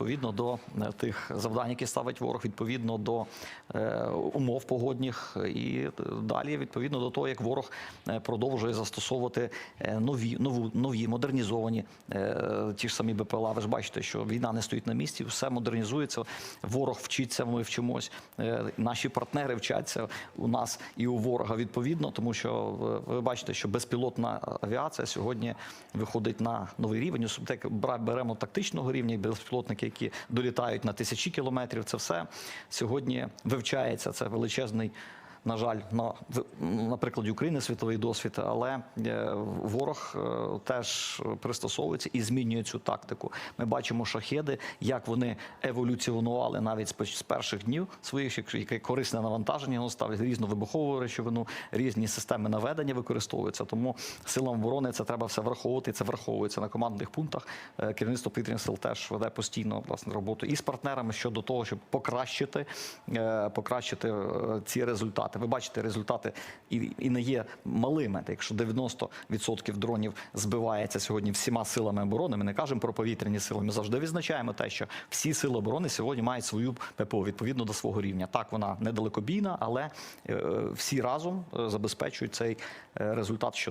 відповідно до е, тих завдань, які ставить ворог, відповідно до е, умов погодних, і е, далі відповідно до того, як ворог продовжує застосовувати нові, нову, нові модернізовані ті ж самі БПЛА. Ви ж бачите, що війна не стоїть на місці, все модернізується. Ворог вчиться, ми вчимось. Наші партнери вчаться у нас і у ворога відповідно, тому що ви бачите, що безпілотна авіація сьогодні виходить на новий рівень. Як беремо тактичного рівня і безпілотники, які долітають на тисячі кілометрів. Це все сьогодні вивчається. Це величезний. На жаль, на, на прикладі України світовий досвід, але е, ворог е, теж пристосовується і змінює цю тактику. Ми бачимо шахеди, як вони еволюціонували навіть з перших днів своїх, як- яке корисне навантаження ставить різну вибухову речовину, різні системи наведення використовуються. Тому силам оборони це треба все враховувати. Це враховується на командних пунктах. Е, Керівництво повітряних сил теж веде постійно власне роботу і з партнерами щодо того, щоб покращити, покращити ці результати. Ви бачите, результати і, і не є малими. Якщо 90% дронів збивається сьогодні всіма силами оборони, ми не кажемо про повітряні сили. Ми завжди відзначаємо те, що всі сили оборони сьогодні мають свою ППО відповідно до свого рівня. Так, вона недалекобійна, але е, всі разом е, забезпечують цей е, результат, що